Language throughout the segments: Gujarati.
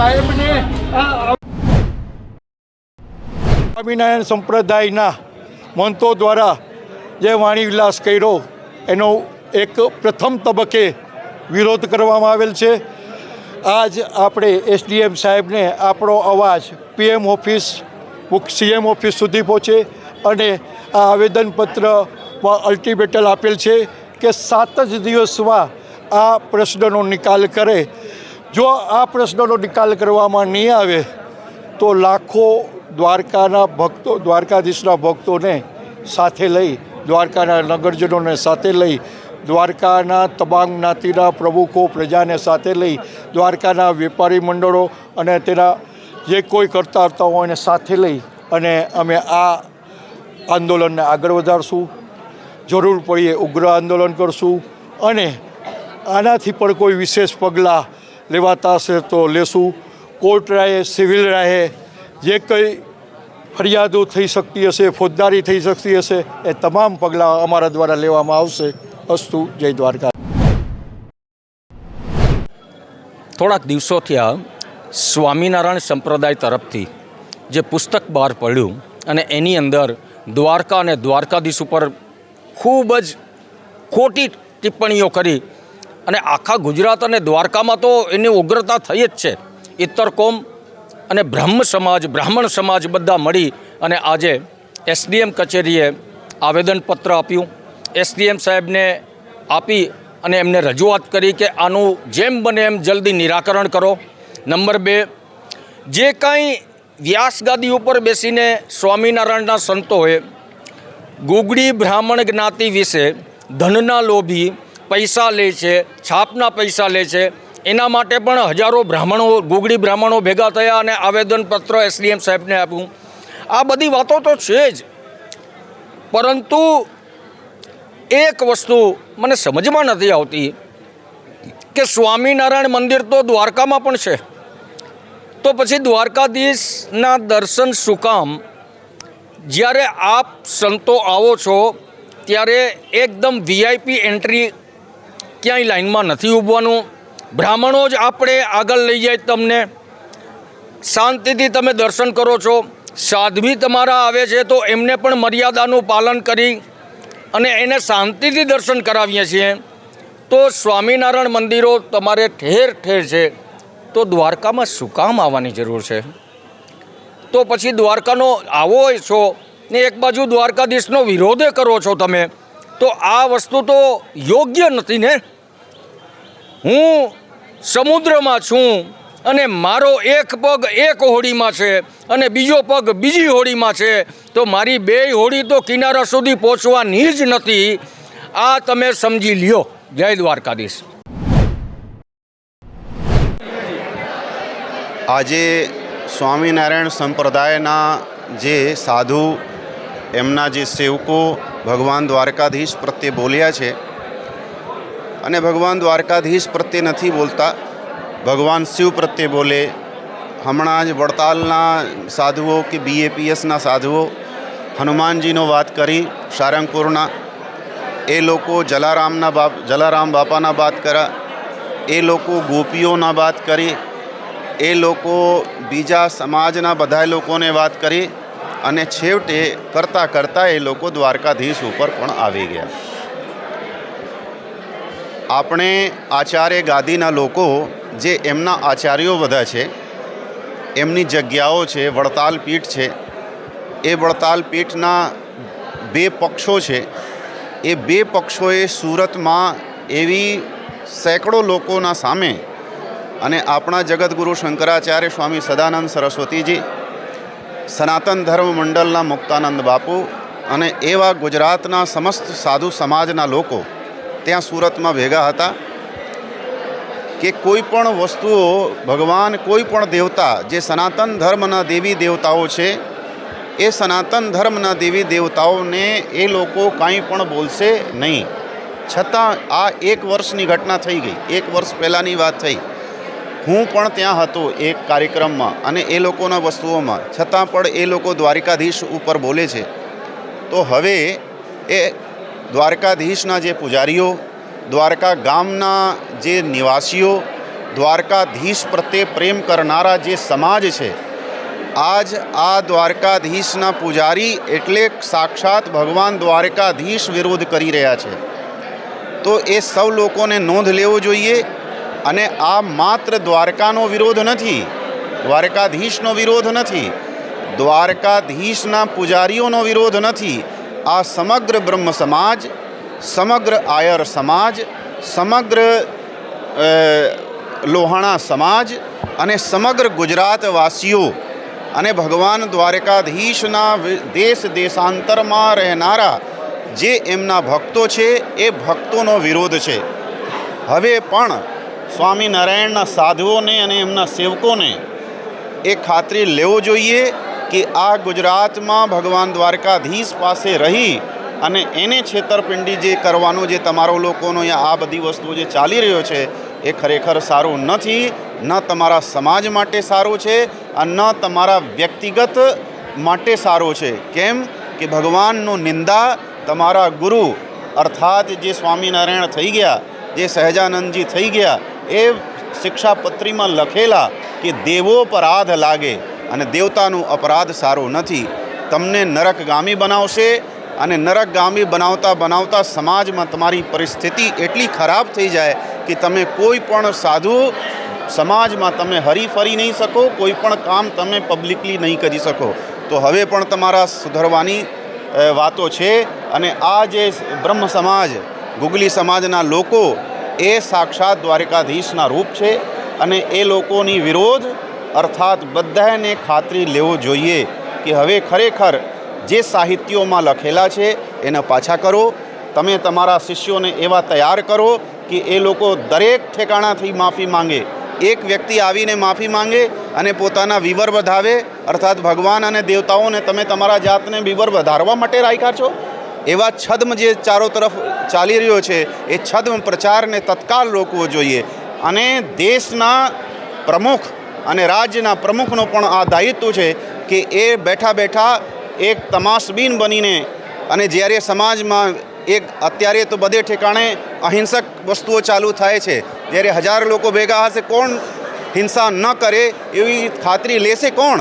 સાહેબને સ્વામિનારાયણ સંપ્રદાયના મંતો દ્વારા જે વાણી વિલાસ કર્યો, એનો એક પ્રથમ તબક્કે વિરોધ કરવામાં આવેલ છે. આજ આપણે એસડીએમ સાહેબને આપણો અવાજ પીએમ ઓફિસ સીએમ ઓફિસ સુધી પહોંચે અને આ આવેદનપત્રમાં અલ્ટિમેટલ આપેલ છે કે સાત જ દિવસમાં આ પ્રશ્નનો નિકાલ કરે જો આ પ્રશ્નનો નિકાલ કરવામાં નહીં આવે, તો લાખો દ્વારકાના ભક્તો, દ્વારકાધીશના ભક્તોને સાથે લઈ, દ્વારકાના નગરજનોને સાથે લઈ, દ્વારકાના તમામ જ્ઞાતિના પ્રમુખો પ્રજાને સાથે લઈ, દ્વારકાના વેપારી મંડળો અને તેના જે કોઈ કરતા હતા હોય એને સાથે લઈ અને અમે આ આંદોલનને આગળ વધારશું. જરૂર પડીએ ઉગ્ર આંદોલન કરશું અને આનાથી પણ કોઈ વિશેષ પગલાં લેવાતા હશે તો લેશું. કોર્ટ રાહે, સિવિલ રાહે, જે કંઈ ફરિયાદો થઈ શકતી હશે, ફોજદારી થઈ શકતી હશે, એ તમામ પગલાં અમારા દ્વારા લેવામાં આવશે. અસ્તુ, જય દ્વારકા. થોડાક દિવસોથી આ સ્વામિનારાયણ સંપ્રદાય તરફથી જે પુસ્તક બહાર પડ્યું અને એની અંદર દ્વારકા અને દ્વારકાધીશ ઉપર ખૂબ જ ખોટી ટિપ્પણીઓ કરી અને આખા ગુજરાત અને દ્વારકામાં તો એની ઉગ્રતા થઈ જ છે. ઇત્તર કોમ અને બ્રહ્મ સમાજ, બ્રાહ્મણ સમાજ બધા મળી અને આજે એસડીએમ કચેરીએ આવેદનપત્ર આપ્યું. એસડીએમ સાહેબને આપી અને એમને રજૂઆત કરી કે આનું જેમ બને એમ જલ્દી નિરાકરણ કરો. નંબર બે, જે કાંઈ વ્યાસ ગાદી ઉપર બેસીને સ્વામિનારાયણના સંતોએ ગુગડી બ્રાહ્મણ જ્ઞાતિ વિશે ધનના લોભી પૈસા લે છે, છાપના પૈસા લે છે. એના માટે પણ હજારો બ્રાહ્મણો ગુગડી બ્રાહ્મણો ભેગા થયા અને આવેદનપત્ર એસડીએમ સાહેબને આપ્યું. આ બધી વાતો તો છે જ. પરંતુ એક વસ્તુ મને સમજમાં નથી આવતી કે સ્વામિનારાયણ મંદિર તો દ્વારકામાં પણ છે. તો પછી દ્વારકાધીશના દર્શન શું કામ જ્યારે આપ સંતો આવો છો, ત્યારે એકદમ વીઆઈપી એન્ટ્રી ક્યાંય લાઈનમાં નથી ઊભવાનું. બ્રાહ્મણો જ આપણે આગળ લઈ જાય તમને. શાંતિથી તમે દર્શન કરો છો. સાધ્વી તમારા આવે છે તો એમને પણ મર્યાદાનું પાલન કરી અને એને શાંતિથી દર્શન કરાવીએ છીએ. તો સ્વામિનારાયણ મંદિરો તમારે ઠેર ઠેર છે. તો દ્વારકામાં શું કામ આવવાની જરૂર છે? તો પછી દ્વારકાનો આવો છો ને એક બાજુ દ્વારકાધીશનો વિરોધે કરો છો તમે. તો આ વસ્તુ તો યોગ્ય નથી ને. હું સમુદ્રમાં છું અને મારો એક પગ એક હોડીમાં છે અને બીજો પગ બીજી હોડીમાં છે, તો મારી બે હોડી તો કિનારા સુધી પહોંચવાની જ નથી. આ તમે સમજી લ્યો. જય દ્વારકાધીશ. આજે સ્વામિનારાયણ સંપ્રદાયના જે સાધુ એમના જે સેવકો ભગવાન દ્વારકાધીશ પ્રત્યે બોલ્યા છે અને ભગવાન દ્વારકાધીશ પ્રત્યે નથી બોલતા, ભગવાન શિવ પ્રત્યે બોલે. હમણાં જ વડતાલના સાધુઓ કે બીએપીએસના સાધુઓ હનુમાનજીનો વાત કરી સારંગપુરના. એ લોકો જલારામના બાપ, જલારામ બાપાના વાત કર્યા એ લોકો ગોપીઓના વાત કરી. એ લોકો બીજા સમાજના બધા લોકોને વાત કરી. અને છેવટે કરતાં કરતાં એ લોકો દ્વારકાધીશ ઉપર પણ આવી ગયા. આપણે આચાર્ય ગાદીના લોકો જે એમના આચાર્યો બધા છે, એમની જગ્યાઓ છે, વડતાલ પીઠ છે, એ વડતાલ પીઠના બે પક્ષો છે, એ બે પક્ષોએ સુરતમાં એવી સેંકડો લોકોના સામે અને આપણા જગતગુરુ શંકરાચાર્ય સ્વામી સદાનંદ સરસ્વતીજી સનાતન ધર્મ મંડળના મુક્તાનંદ બાપુ અને એવા ગુજરાતના સમસ્ત સાધુ સમાજના લોકો ત્યાં સુરતમાં ભેગા હતા કે કોઈ પણ વસ્તુઓ ભગવાન, કોઈ પણ દેવતા જે સનાતન ધર્મના દેવી દેવતાઓ છે, એ સનાતન ધર્મના દેવી દેવતાઓને એ લોકો કાંઈ પણ બોલશે નહીં. છતાં આ એક વર્ષની ઘટના થઈ ગઈ. એક વર્ષ પહેલાંની વાત થઈ. હું પણ ત્યાં હતો એક કાર્યક્રમમાં અને એ લોકોના વસ્તુઓમાં. છતાં પણ એ લોકો દ્વારિકાધીશ ઉપર બોલે છે. તો હવે એ દ્વારકાધીશના જે પૂજારીઓ, દ્વારકા ગામના જે નિવાસીઓ, દ્વારકાધીશ પ્રત્યે પ્રેમ કરનારા જે સમાજ છે, આજ આ દ્વારકાધીશના પૂજારી એટલે સાક્ષાત ભગવાન દ્વારકાધીશ વિરોધ કરી રહ્યા છે. તો એ સૌ લોકોને નોંધ લેવો જોઈએ અને આ માત્ર દ્વારકાનો વિરોધ નથી, દ્વારકાધીશનો વિરોધ નથી, દ્વારકાધીશના પૂજારીઓનો વિરોધ નથી. આ સમગ્ર બ્રહ્મ સમાજ, સમગ્ર આયર સમાજ, સમગ્ર લોહાણા સમાજ અને સમગ્ર ગુજરાતવાસીઓ અને ભગવાન દ્વારકાધીશના દેશ દેશાંતરમાં રહેનારા જે એમના ભક્તો છે, એ ભક્તોનો વિરોધ છે. હવે પણ સ્વામિનારાયણના સાધુઓને અને એમના સેવકોને એ ખાતરી લેવો જોઈએ કે આ ગુજરાતમાં ભગવાન દ્વારકાધીશ પાસે રહી અને એને છેતરપિંડી જે કરવાનો જે તમારો લોકોનો યા આ બધી વસ્તુઓ જે ચાલી રહ્યો છે, એ ખરેખર સારું નથી. ન તમારા સમાજ માટે સારું છે અને ન તમારા વ્યક્તિગત માટે સારું છે. કેમ કે ભગવાનનો નિંદા તમારા ગુરુ અર્થાત જે સ્વામિનારાયણ થઈ ગયા, જે સહજાનંદજી થઈ ગયા એ શિક્ષાપત્રીમાં લખેલા કે દેવો અપરાધ લાગે અને દેવતાનું અપરાધ સારો નથી. તમને નરકગામી બનાવશે અને નરકગામી બનાવતા બનાવતા સમાજમાં તમારી પરિસ્થિતિ એટલી ખરાબ થઈ જાય કે તમે કોઈ પણ સાધુ સમાજમાં તમે હરીફરી નહીં શકો, કોઈ પણ કામ તમે પબ્લિકલી નહીં કરી શકો. તો હવે પણ તમારા સુધરવાની વાતો છે અને આ જે બ્રહ્મ સમાજ, ગુગલી સમાજના લોકો એ સાક્ષાત દ્વારિકાધીશના રૂપ છે અને એ લોકોની વિરોધ અર્થાત બધાને ખાતરી લેવો જોઈએ કે હવે ખરેખર જે સાહિત્યોમાં લખેલા છે એને પાછા કરો. તમે તમારા શિષ્યોને એવા તૈયાર કરો કે એ લોકો દરેક ઠેકાણાથી માફી માંગે. એક વ્યક્તિ આવીને માફી માંગે અને પોતાના વિવર વધાવે. અર્થાત ભગવાન અને દેવતાઓને તમે તમારા જાતને વિવર વધારવા માટે રાખ્યા છો? એવા છદ્મ જે ચારો તરફ ચાલી રહ્યો છે, એ છદ્મ પ્રચારને તત્કાલ રોકવો જોઈએ. અને દેશના પ્રમુખ અને રાજ્યના પ્રમુખનો પણ આ દાયિત્વ છે કે એ બેઠા બેઠા એક તમાસબીન બનીને અને જ્યારે સમાજમાં એક અત્યારે તો બધે ઠેકાણે અહિંસક વસ્તુઓ ચાલુ થાય છે, જ્યારે હજાર લોકો ભેગા હશે, કોણ હિંસા ન કરે એવી ખાતરી લેશે કોણ?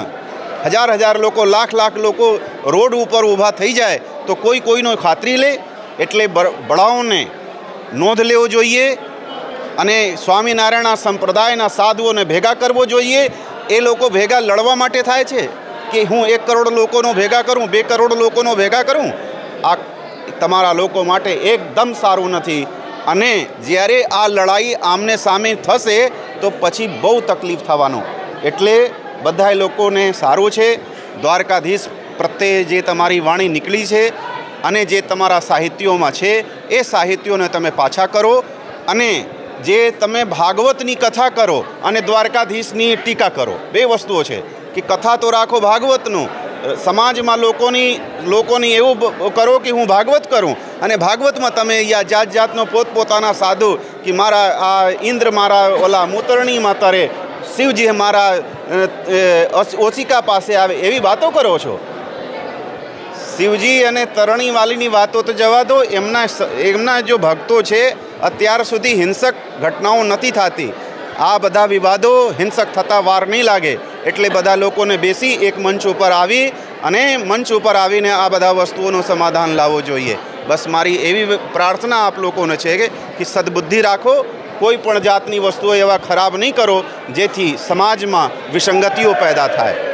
હજાર હજાર લોકો, લાખ લાખ લોકો રોડ ઉપર ઊભા થઈ જાય તો કોઈ કોઈનો ખાતરી લે. એટલે બળાઓને નોંધ લેવો જોઈએ અને સ્વામિનારાયણના સંપ્રદાયના સાધુઓને ભેગા કરવો જોઈએ. એ લોકો ભેગા લડવા માટે થાય છે કે હું એક કરોડ લોકોનો ભેગા કરું, બે કરોડ લોકોનો ભેગા કરું? આ તમારા લોકો માટે એકદમ સારું નથી. અને જ્યારે આ લડાઈ આમને સામે થશે તો પછી બહુ તકલીફ થવાનો. એટલે બધા લોકોને સારું છે. દ્વારકાધીશ પ્રત્યે જે તમારી વાણી નીકળી છે અને જે તમારા સાહિત્યોમાં છે, એ સાહિત્યોને તમે પાછા કરો અને જે તમે ભાગવતની કથા કરો અને દ્વારકાધીશની ટીકા કરો. બે વસ્તુઓ છે કે કથા તો રાખો ભાગવતનું. સમાજમાં લોકોની લોકોની એવું કરો કે હું ભાગવત કરું અને ભાગવતમાં તમે યા જાત જાતનો પોતપોતાના સાધુ કે મારા આ ઇન્દ્ર મારા ઓલા મૂતરણીમાં તરે શિવજી મારા ઓશિકા પાસે આવે, એવી વાતો કરો છો? શિવજી અને તરણીવાલીની વાતો તો જવા દો, એમના એમના જો ભક્તો છે, અત્યાર સુધી હિંસક ઘટનાઓ નથી થતી. આ બધા વિવાદો હિંસક થતા વાર નહીં લાગે. એટલે બધા લોકોને બેસી એક મંચ ઉપર આવી અને મંચ ઉપર આવીને આ બધા વસ્તુઓનું સમાધાન લાવવું જોઈએ. બસ મારી એવી પ્રાર્થના આપ લોકોને છે કે સદબુદ્ધિ રાખો કોઈ પણ જાતની વસ્તુઓ એવા ખરાબ નહીં કરો જેથી સમાજમાં વિસંગતિઓ પેદા થાય.